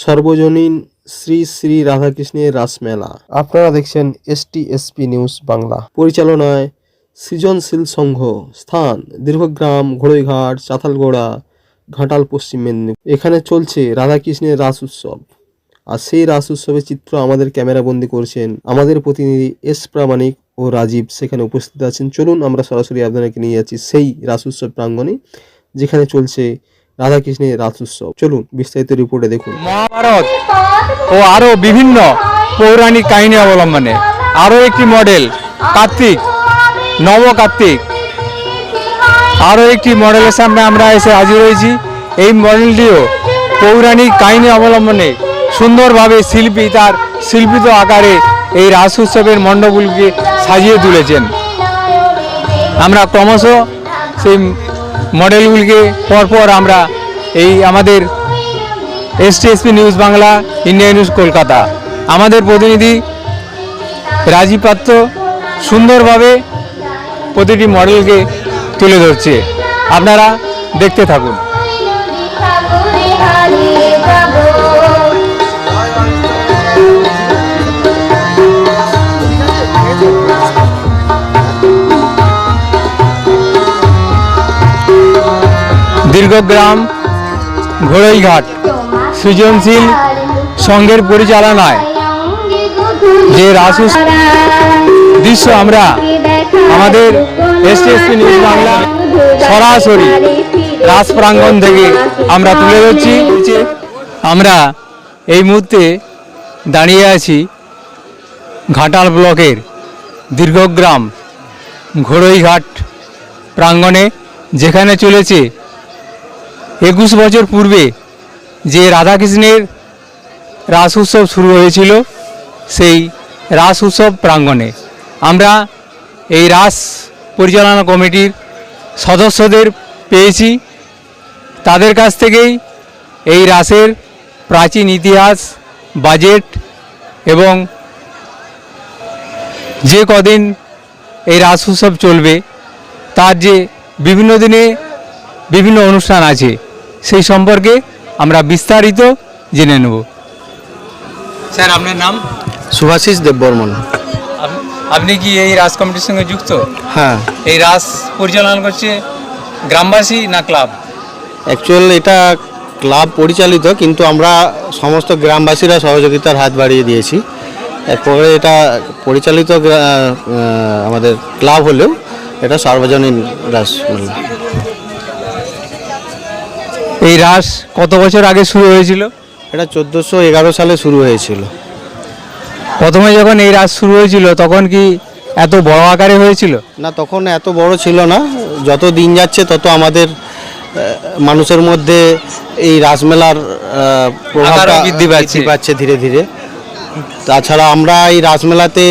সর্বজনীন শ্রী শ্রী রাধাকৃষ্ণের রাসমেলা। আপনারা দেখছেন এসটি এসপি নিউজ বাংলা। পরিচালনায় সৃজনশীল সংঘ। স্থান দীর্ঘগ্রাম ঘোড়ইঘাট চাতালগোড়া ঘাটাল, পশ্চিম মেদিনীপুর। এখানে চলছে রাধাকৃষ্ণের রাস উৎসব। আর সেই রাস উৎসবের চিত্র আমাদের ক্যামেরাবন্দি করছেন আমাদের প্রতিনিধি এস প্রামাণিক ও রাজীব। সেখানে উপস্থিত আছেন। চলুন আমরা সরাসরি আপনাদেরকে নিয়ে যাচ্ছি সেই রাস উৎসব প্রাঙ্গণে, যেখানে চলছে রাধাকৃষ্ণের রাস উৎসব চলুন বিস্তারিত রিপোর্টে দেখুন। মহাভারত ও আরও বিভিন্ন পৌরাণিক কাহিনী অবলম্বনে আরও একটি মডেল কার্তিক নব কার্তিক আরও একটি মডেলের সামনে আমরা এসে হাজির হয়েছি। এই মডেলটিও পৌরাণিক কাহিনী অবলম্বনে সুন্দরভাবে শিল্পী তার শিল্পিত আকারে এই রাস উৎসবের মণ্ডপগুলিকে সাজিয়ে তুলেছেন। আমরা ক্রমশ সেই মডেলগুলিকে পরপর আমরা এই আমাদের STSP news Bangla India news Kolkata আমাদের প্রতিনিধি রাজীব পাত্র সুন্দরভাবে প্রতিটি মডেলকে তুলে ধরছে। আপনারা দেখতে থাকুন। দীর্ঘগ্রাম, ঘোড়ইঘাট, সৃজনশীল সংঘের পরিচালনায় যে রাস দৃশ্য আমরা আমাদের এসটিএসপি নিউজ বাংলা সরাসরি রাস প্রাঙ্গণ থেকে আমরা তুলে ধরছি। আমরা এই মুহূর্তে দাঁড়িয়ে আছি ঘাটাল ব্লকের দীর্ঘগ্রাম, ঘোড়ইঘাট প্রাঙ্গণে, যেখানে চলেছে একুশ বছর পূর্বে যে রাধাকৃষ্ণের রাস উৎসব শুরু হয়েছিল, সেই রাস উৎসব প্রাঙ্গণে। আমরা এই রাস পরিচালনা কমিটির সদস্যদের পেয়েছি। তাদের কাছ থেকেই এই রাসের প্রাচীন ইতিহাস, বাজেট এবং যে কদিন এই রাস উৎসব চলবে, তার যে বিভিন্ন দিনে বিভিন্ন অনুষ্ঠান আছে সেই সম্পর্কে আমরা বিস্তারিত জেনে নেব। স্যার আপনার নাম? সুভাষিস দেববর্মন। আপ- আপনি কি এই রাস কমিটির সঙ্গে যুক্ত? হ্যাঁ। এই রাস পরিচালনা করছে গ্রামবাসী না ক্লাব? অ্যাকচুয়াল এটা ক্লাব পরিচালিত কিন্তু আমরা সমস্ত গ্রামবাসীরা সহযোগিতার হাত বাড়িয়ে দিয়েছি। এরপরে এটা পরিচালিত আমাদের ক্লাব হলেও এটা সার্বজনীন রাসমেলা এই রাস কত বছর আগে শুরু হয়েছিল? এটা চোদ্দোশো এগারো সালে শুরু হয়েছিল। প্রথমে যখন এই রাস শুরু হয়েছিল তখন কি এত বড় আকারে হয়েছিল? না তখন এত বড় ছিল না। যত দিন যাচ্ছে তত আমাদের মানুষের মধ্যে এই রাসমেলার প্রভাবটা বৃদ্ধি পাচ্ছে। পাচ্ছে ধীরে ধীরে। তাছাড়া আমরা এই রাসমেলাতে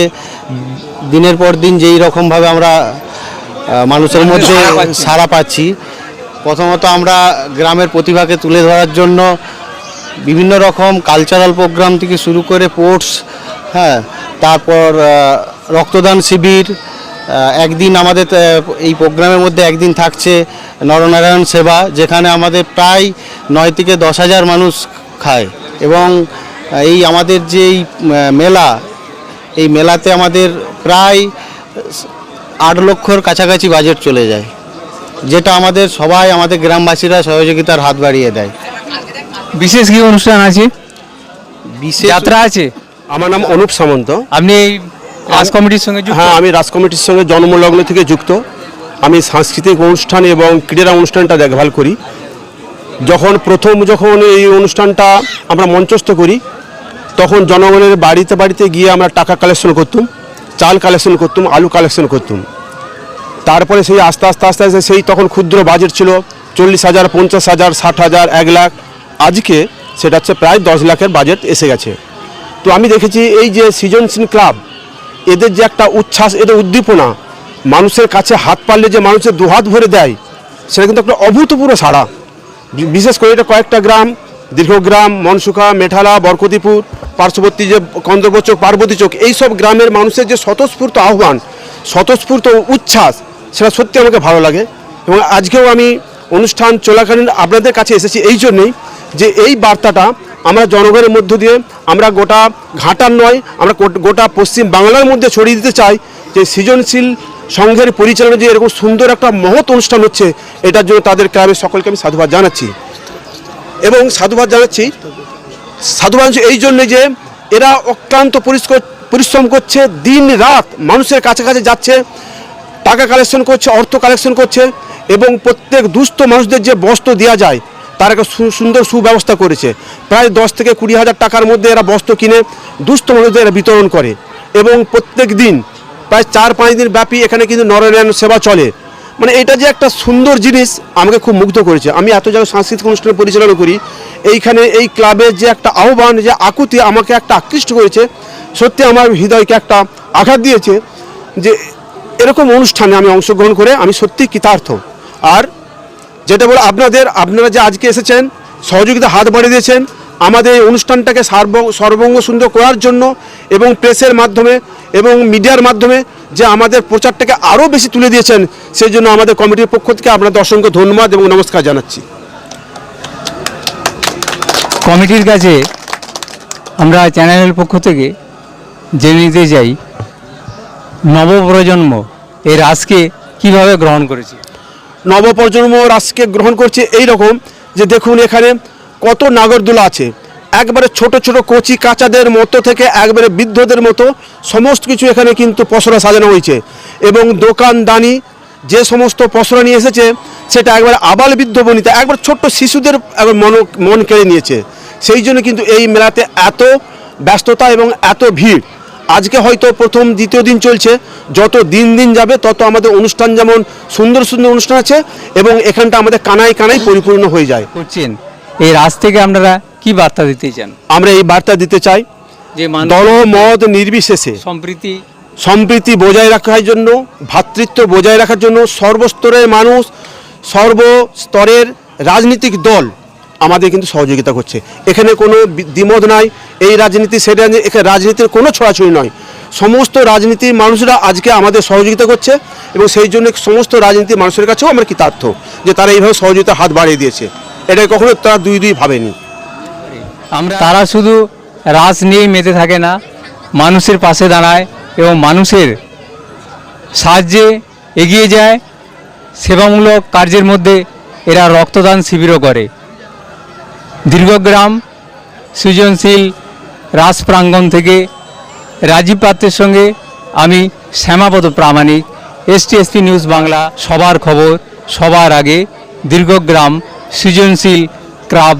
দিনের পর দিন যেই রকমভাবে আমরা মানুষের মধ্যে সাড়া পাচ্ছি। প্রথমত আমরা গ্রামের প্রতিভাকে তুলে ধরার জন্য বিভিন্ন রকম কালচারাল প্রোগ্রাম থেকে শুরু করে স্পোর্টস হ্যাঁ তারপর রক্তদান শিবির একদিন আমাদের এই প্রোগ্রামের মধ্যে একদিন থাকছে নরনারায়ণ সেবা, যেখানে আমাদের প্রায় নয় থেকে দশ হাজার মানুষ খায়। এবং এই আমাদের যে মেলা, এই মেলাতে আমাদের প্রায় আট লক্ষর কাছাকাছি বাজেট চলে যায়। যেটা আমাদের সবাই আমাদের গ্রামবাসীরা সহযোগিতার হাত বাড়িয়ে দেয়। বিশেষ কি অনুষ্ঠান আছে? বিশেষ যাত্রা আছে? আমার নাম অনুপ সামন্ত। আপনি এই রাস কমিটির সঙ্গে যুক্ত? হ্যাঁ আমি রাজ কমিটির সঙ্গে জন্মলগ্ন থেকে যুক্ত। আমি সাংস্কৃতিক অনুষ্ঠান এবং ক্রীড়া অনুষ্ঠানটা দেখভাল করি। যখন প্রথম যখন এই অনুষ্ঠানটা আমরা মঞ্চস্থ করি তখন জনগণের বাড়িতে বাড়িতে গিয়ে আমরা টাকা কালেকশন করতুম চাল কালেকশন করতুম আলু কালেকশন করতুম। তারপরে সেই আস্তে আস্তে আস্তে আস্তে সেই তখন ক্ষুদ্র বাজেট ছিল চল্লিশ হাজার, পঞ্চাশ হাজার, ষাট হাজার, এক লাখ। আজকে সেটা হচ্ছে প্রায় দশ লাখের বাজেট এসে গেছে। তো আমি দেখেছি এই যে সৃজনশীল ক্লাব, এদের যে একটা উচ্ছ্বাস, এদের উদ্দীপনা, মানুষের কাছে হাত পারলে যে মানুষের দুহাত ভরে দেয়, সেটা কিন্তু একটা অভূতপূর্ব সাড়া। বিশেষ করে এটা কয়েকটা গ্রাম দীর্ঘগ্রাম মনসুখা, মেঠালা, বরকতিপুর, পার্শ্ববর্তী যে কন্দর্পচক, পার্বতী চোক, এইসব গ্রামের মানুষের যে স্বতঃস্ফূর্ত আহ্বান, স্বতঃস্ফূর্ত উচ্ছ্বাস সেটা সত্যি আমাকে ভালো লাগে। এবং আজকেও আমি অনুষ্ঠান চলাকালীন আপনাদের কাছে এসেছি এই জন্যেই যে এই বার্তাটা আমরা জনগণের মধ্য দিয়ে, আমরা গোটা ঘাটার নয়, আমরা গোট- পশ্চিম বাংলার মধ্যে ছড়িয়ে দিতে চাই যে সৃজনশীল সংঘের পরিচালনা যে এরকম সুন্দর একটা মহৎ অনুষ্ঠান হচ্ছে, এটার জন্য তাদের ক্লাবের সকলকে আমি সাধুবাদ জানাচ্ছি। এবং সাধুবাদ জানাচ্ছি, সাধুবাদ এই জন্যে যে এরা অক্লান্ত পরিশ্রম করছে দিন রাত মানুষের কাছে কাছে যাচ্ছে টাকা কালেকশন করছে, অর্থ কালেকশন করছে এবং প্রত্যেক দুস্থ মানুষদের যে বস্ত্র দেওয়া যায়, তার একটা সুন্দর সুব্যবস্থা করেছে। প্রায় দশ থেকে কুড়ি হাজার টাকার মধ্যে এরা বস্ত্র কিনে দুস্থ মানুষদের এরা বিতরণ করে এবং প্রত্যেক দিন প্রায় চার পাঁচ দিন ব্যাপী এখানে কিন্তু নরনারায়ণ সেবা চলে। মানে এটা যে একটা সুন্দর জিনিস আমাকে খুব মুগ্ধ করেছে। আমি এত জায়গায় সাংস্কৃতিক অনুষ্ঠান পরিচালনা করি, এইখানে এই ক্লাবের যে একটা আহ্বান, যে আকুতি আমাকে একটা আকৃষ্ট করেছে। সত্যি আমার হৃদয়কে একটা আঘাত দিয়েছে যে এরকম অনুষ্ঠানে আমি অংশগ্রহণ করে আমি সত্যি কৃতার্থ। আর যেটা বলে আপনাদের, আপনারা যে আজকে এসেছেন, সহযোগিতা হাত বাড়িয়ে দিয়েছেন, আমাদের এই অনুষ্ঠানটাকে সার্ব- সর্বঙ্গ সুন্দর করার জন্য এবং প্রেসের মাধ্যমে এবং মিডিয়ার মাধ্যমে যে আমাদের প্রচারটাকে আরও বেশি তুলে দিয়েছেন সেই জন্য আমাদের কমিটির পক্ষ থেকে আপনাদের অসংখ্য ধন্যবাদ এবং নমস্কার জানাচ্ছি। কমিটির কাছে আমরা চ্যানেলের পক্ষ থেকে জেনে নিতে চাই নবপ্রজন্ম এই রাজকে কীভাবে গ্রহণ করেছে? নবপ্রজন্ম রাজকে গ্রহণ করছে এই রকম যে দেখুন এখানে কত নাগরদোলা আছে। একবারে ছোট ছোট কচি কাঁচাদের মতো থেকে একবারে বৃদ্ধদের মতো সমস্ত কিছু এখানে কিন্তু পসরা সাজানো হয়েছে। এবং দোকানদানি যে সমস্ত পসরা নিয়ে এসেছে, সেটা একবারে আবাল বৃদ্ধ বনিতা, একবার ছোট্ট শিশুদের একবার মন মন কেড়ে নিয়েছে। সেই জন্য কিন্তু এই মেলাতে এত ব্যস্ততা এবং এত ভিড়। আজকে হয়তো প্রথম দ্বিতীয় দিন চলছে। যত দিন দিন যাবে তত আমাদের অনুষ্ঠান যেমন সুন্দর সুন্দর অনুষ্ঠান আছে এবং এখানটা আমাদের কানায় কানায় পরিপূর্ণ হয়ে যায়। করছেন। এই রাজ থেকে আপনারা কি বার্তা দিতে চান? আমরা এই বার্তা দিতে চাই যে দল মত নির্বিশেষে সম্প্রীতি সম্প্রীতি বজায় রাখার জন্য ভ্রাতৃত্ব বজায় রাখার জন্য সর্বস্তরের মানুষ সর্বস্তরের রাজনৈতিক দল আমাদের কিন্তু সহযোগিতা করছে। এখানে কোনো দ্বিমত নাই এই রাজনীতি সেটা এখানে রাজনীতির কোনো ছড়াছড়ি নয়। সমস্ত রাজনীতির মানুষরা আজকে আমাদের সহযোগিতা করছে এবং সেই জন্য সমস্ত রাজনীতির মানুষের কাছেও আমরা কৃতার্থ যে তারা এইভাবে সহযোগিতা হাত বাড়িয়ে দিয়েছে। এটা কখনো তারা দুই দুই ভাবেনি। আমরা তারা শুধু রাজ নিয়েই মেতে থাকে না মানুষের পাশে দাঁড়ায় এবং মানুষের সাহায্যে এগিয়ে যায় সেবামূলক কার্যের মধ্যে এরা রক্তদান শিবিরও করে। দীর্ঘগ্রাম সৃজনশীল রাস প্রাঙ্গণ থেকে রাজীব পাত্রের সঙ্গে আমি শ্যামাপদ প্রামাণিক এসটিএসপি নিউজ বাংলা সবার খবর, সবার আগে দীর্ঘগ্রাম সৃজনশীল ক্লাব